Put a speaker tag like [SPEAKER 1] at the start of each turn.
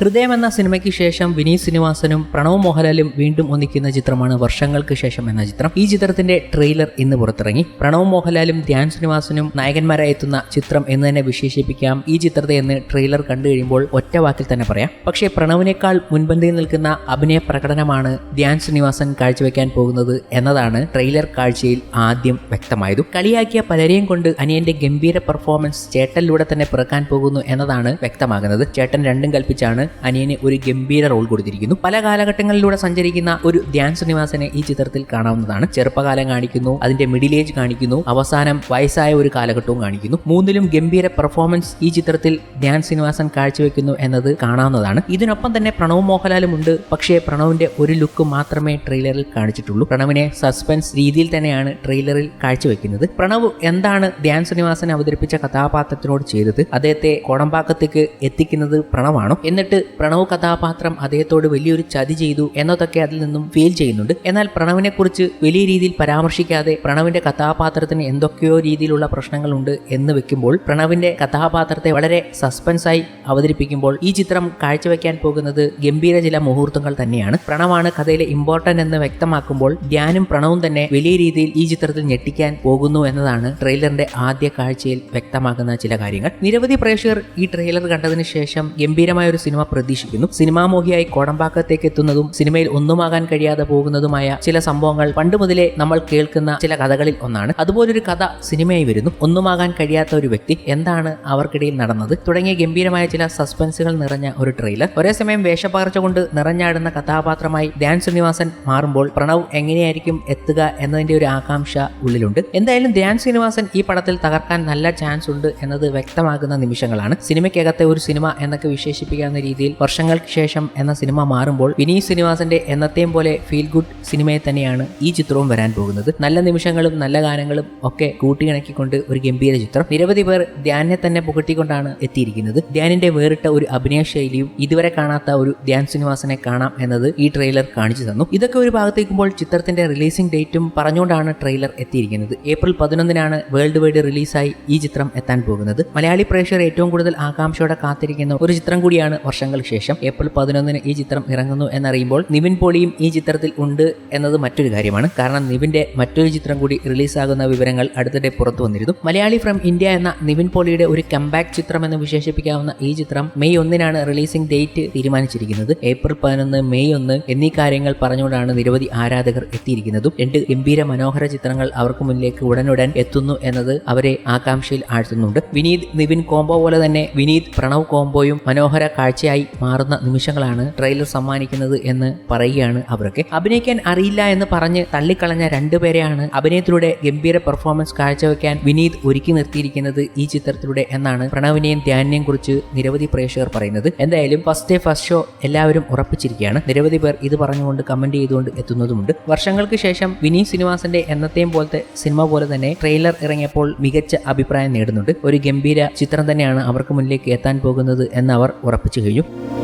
[SPEAKER 1] ഹൃദയം എന്ന സിനിമയ്ക്ക് ശേഷം വിനീത് ശ്രീനിവാസനും പ്രണവ് മോഹൻലാലും വീണ്ടും ഒന്നിക്കുന്ന ചിത്രമാണ് വർഷങ്ങൾക്ക് ശേഷം എന്ന ചിത്രം. ഈ ചിത്രത്തിന്റെ ട്രെയിലർ ഇന്ന് പുറത്തിറങ്ങി. പ്രണവ് മോഹൻലാലും ധ്യാൻ ശ്രീനിവാസനും നായകന്മാരായി എത്തുന്ന ചിത്രം എന്ന് തന്നെ വിശേഷിപ്പിക്കാം. ഈ ചിത്രത്തെ എന്ന് ട്രെയിലർ കണ്ടു കഴിയുമ്പോൾ ഒറ്റ വാക്കിൽ തന്നെ പറയാം. പക്ഷേ പ്രണവിനേക്കാൾ മുൻപന്തിയിൽ നിൽക്കുന്ന അഭിനയ പ്രകടനമാണ് ധ്യാൻ ശ്രീനിവാസൻ കാഴ്ചവെക്കാൻ പോകുന്നത് എന്നതാണ് ട്രെയിലർ കാഴ്ചയിൽ ആദ്യം വ്യക്തമായതും. കളിയാക്കിയ പലരെയും കൊണ്ട് അനിയന്റെ ഗംഭീര പെർഫോമൻസ് ചേട്ടനിലൂടെ തന്നെ പിറക്കാൻ പോകുന്നു എന്നതാണ് വ്യക്തമാകുന്നത്. ചേട്ടൻ രണ്ടും കൽപ്പിച്ചാണ് അനിയന് ഒരു ഗംഭീര റോൾ കൊടുത്തിരിക്കുന്നു. പല കാലഘട്ടങ്ങളിലൂടെ സഞ്ചരിക്കുന്ന ഒരു ധ്യാൻ ശ്രീനിവാസനെ ഈ ചിത്രത്തിൽ കാണാവുന്നതാണ്. ചെറുപ്പകാലം കാണിക്കുന്നു അതിന്റെ മിഡിൽ ഏജ് കാണിക്കുന്നു അവസാനം വയസ്സായ ഒരു കാലഘട്ടവും കാണിക്കുന്നു. മൂന്നിലും ഗംഭീര പെർഫോമൻസ് ഈ ചിത്രത്തിൽ ധ്യാൻ ശ്രീനിവാസൻ കാഴ്ചവെക്കുന്നു എന്നത് കാണാവുന്നതാണ്. ഇതിനൊപ്പം തന്നെ പ്രണവ് മോഹൻലാലും ഉണ്ട്. പക്ഷേ പ്രണവിന്റെ ഒരു ലുക്ക് മാത്രമേ ട്രെയിലറിൽ കാണിച്ചിട്ടുള്ളൂ. പ്രണവിനെ സസ്പെൻസ് രീതിയിൽ തന്നെയാണ് ട്രെയിലറിൽ കാഴ്ചവെക്കുന്നത്. പ്രണവ് എന്താണ് ധ്യാൻ ശ്രീനിവാസൻ അവതരിപ്പിച്ച കഥാപാത്രത്തിനോട് ചെയ്തത്? അദ്ദേഹത്തെ കോടമ്പാക്കത്തേക്ക് എത്തിക്കുന്നത് പ്രണവാണോ? എന്നിട്ട് പ്രണവ് കഥാപാത്രം അദ്ദേഹത്തോട് വലിയൊരു ചതി ചെയ്തു എന്നതൊക്കെ അതിൽ നിന്നും ഫീൽ ചെയ്യുന്നുണ്ട്. എന്നാൽ പ്രണവിനെ കുറിച്ച് വലിയ രീതിയിൽ പരാമർശിക്കാതെ പ്രണവിന്റെ കഥാപാത്രത്തിന് എന്തൊക്കെയോ രീതിയിലുള്ള പ്രശ്നങ്ങളുണ്ട് എന്ന് വെക്കുമ്പോൾ പ്രണവിന്റെ കഥാപാത്രത്തെ വളരെ സസ്പെൻസായി അവതരിപ്പിക്കുമ്പോൾ ഈ ചിത്രം കാഴ്ചവെക്കാൻ പോകുന്നത് ഗംഭീര ചില മുഹൂർത്തങ്ങൾ തന്നെയാണ്. പ്രണവാണ് കഥയിലെ ഇമ്പോർട്ടന്റ് എന്ന് വ്യക്തമാക്കുമ്പോൾ ധ്യാനും പ്രണവും തന്നെ വലിയ രീതിയിൽ ഈ ചിത്രത്തിൽ ഞെട്ടിക്കാൻ പോകുന്നു എന്നതാണ് ട്രെയിലറിന്റെ ആദ്യ കാഴ്ചയിൽ വ്യക്തമാക്കുന്ന ചില കാര്യങ്ങൾ. നിരവധി പ്രേക്ഷകർ ഈ ട്രെയിലർ കണ്ടതിന് ശേഷം ഗംഭീരമായ ഒരു സിനിമ പ്രതീക്ഷിക്കുന്നു. സിനിമാമോഹിയായി കോടമ്പാക്കത്തേക്ക് എത്തുന്നതും സിനിമയിൽ ഒന്നുമാകാൻ കഴിയാതെ പോകുന്നതുമായ ചില സംഭവങ്ങൾ പണ്ട് മുതലേ നമ്മൾ കേൾക്കുന്ന ചില കഥകളിൽ ഒന്നാണ്. അതുപോലൊരു കഥ സിനിമയായി വരുന്നു. ഒന്നുമാകാൻ കഴിയാത്ത ഒരു വ്യക്തി എന്താണ് അവർക്കിടയിൽ നടന്നത്? തുടങ്ങിയ ഗംഭീരമായ ചില സസ്പെൻസുകൾ നിറഞ്ഞ ഒരു ട്രെയിലർ. ഒരേ സമയം വേഷപ്പകർച്ച കൊണ്ട് നിറഞ്ഞാടുന്ന കഥാപാത്രമായി ധ്യാൻ ശ്രീനിവാസൻ മാറുമ്പോൾ പ്രണവ് എങ്ങനെയായിരിക്കും എത്തുക എന്നതിന്റെ ഒരു ആകാംക്ഷ ഉള്ളിലുണ്ട്. എന്തായാലും ധ്യാൻ ശ്രീനിവാസൻ ഈ പടത്തിൽ തകർക്കാൻ നല്ല ചാൻസ് ഉണ്ട് എന്നത് വ്യക്തമാകുന്ന നിമിഷങ്ങളാണ്. സിനിമയ്ക്കകത്തെ ഒരു സിനിമ എന്നൊക്കെ വിശേഷിപ്പിക്കാവുന്ന രീതിയിൽ വർഷങ്ങൾക്ക് ശേഷം എന്ന സിനിമ മാറുമ്പോൾ വിനീത് ശ്രീനിവാസന്റെ എന്നത്തെയും പോലെ ഫീൽ ഗുഡ് സിനിമയെ തന്നെയാണ് ഈ ചിത്രവും വരാൻ പോകുന്നത്. നല്ല നിമിഷങ്ങളും നല്ല ഗാനങ്ങളും ഒക്കെ കൂട്ടിയിണക്കിക്കൊണ്ട് ഒരു ഗംഭീര ചിത്രം. നിരവധി പേർ ധ്യാനെ തന്നെ പുകട്ടിക്കൊണ്ടാണ് എത്തിയിരിക്കുന്നത്. ധ്യാനിന്റെ വേറിട്ട ഒരു അഭിനയ ശൈലിയും ഇതുവരെ കാണാത്ത ഒരു ധ്യാൻ ശ്രീനിവാസനെ കാണാം എന്നത് ഈ ട്രെയിലർ കാണിച്ചു തന്നു. ഇതൊക്കെ ഒരു ഭാഗത്തേക്കുമ്പോൾ ചിത്രത്തിന്റെ റിലീസിംഗ് ഡേറ്റും പറഞ്ഞുകൊണ്ടാണ് ട്രെയിലർ എത്തിയിരിക്കുന്നത്. ഏപ്രിൽ പതിനൊന്നിനാണ് വേൾഡ് വൈഡ് റിലീസായി ഈ ചിത്രം എത്താൻ പോകുന്നത്. മലയാളി പ്രേക്ഷകർ ഏറ്റവും കൂടുതൽ ആകാംക്ഷയോടെ കാത്തിരിക്കുന്ന ഒരു ചിത്രം കൂടിയാണ് വർഷങ്ങൾക്ക് ശേഷം ഏപ്രിൽ പതിനൊന്നിന് ഈ ചിത്രം ഇറങ്ങുന്നു എന്നറിയുമ്പോൾ നിവിൻ പോളിയും ഈ ചിത്രത്തിൽ ഉണ്ട് എന്നത് മറ്റൊരു കാര്യമാണ്. കാരണം നിവിന്റെ മറ്റൊരു ചിത്രം കൂടി റിലീസാകുന്ന വിവരങ്ങൾ അടുത്തിടെ പുറത്തു വന്നിരുന്നു. മലയാളി ഫ്രം ഇന്ത്യ എന്ന നിവിൻ പോളിയുടെ ഒരു കംബാക്ക് ചിത്രം എന്ന് വിശേഷിപ്പിക്കാവുന്ന ഈ ചിത്രം മെയ് ഒന്നിനാണ് റിലീസിംഗ് ഡേറ്റ് തീരുമാനിച്ചിരിക്കുന്നത്. ഏപ്രിൽ പതിനൊന്ന് മെയ് ഒന്ന് എന്നീ കാര്യങ്ങൾ പറഞ്ഞുകൊണ്ടാണ് നിരവധി ആരാധകർ എത്തിയിരിക്കുന്നതും. രണ്ട് ഗംഭീര മനോഹര ചിത്രങ്ങൾ അവർക്ക് മുന്നിലേക്ക് ഉടനുടൻ എത്തുന്നു എന്നത് അവരെ ആകാംക്ഷയിൽ ആഴ്ത്തുന്നുണ്ട്. വിനീത് നിവിൻ കോംബോ പോലെ തന്നെ വിനീത് പ്രണവ് കോംബോയും മനോഹര കാഴ്ചയായി മാറുന്ന നിമിഷങ്ങളാണ് ട്രെയിലർ സമ്മാനിക്കുന്നത് എന്ന് പറയുകയാണ് അവരൊക്കെ. അഭിനയിക്കാൻ അറിയില്ല എന്ന് പറഞ്ഞ് തള്ളിക്കളഞ്ഞ രണ്ടുപേരെയാണ് അഭിനയത്തിലൂടെ ഗംഭീര പെർഫോമൻസ് കാഴ്ചവെക്കാൻ വിനീത് ഒരുക്കി നിർത്തിയിരിക്കുന്നത് ഈ ചിത്രത്തിലൂടെ എന്നാണ് പ്രണവിനെയും ധ്യാനിനെയും കുറിച്ച് നിരവധി പ്രേക്ഷകർ പറയുന്നത്. എന്തായാലും ഫസ്റ്റ് ഡേ ഫസ്റ്റ് ഷോ എല്ലാവരും ഉറപ്പിച്ചിരിക്കുകയാണ്. നിരവധി പേർ ഇത് പറഞ്ഞുകൊണ്ട് കമന്റ് ചെയ്തുകൊണ്ട് എത്തുന്നതുമുണ്ട്. വർഷങ്ങൾക്ക് ശേഷം വിനീത് ശ്രീനിവാസന്റെ എന്നത്തെയും പോലത്തെ സിനിമ പോലെ തന്നെ ട്രെയിലർ ഇറങ്ങിയപ്പോൾ മികച്ച അഭിപ്രായം നേടുന്നുണ്ട്. ഒരു ഗംഭീര ചിത്രം തന്നെയാണ് അവർക്ക് മുന്നിലേക്ക് എത്താൻ പോകുന്നത് എന്ന് അവർ ഉറപ്പിച്ചു കഴിഞ്ഞു. yuk.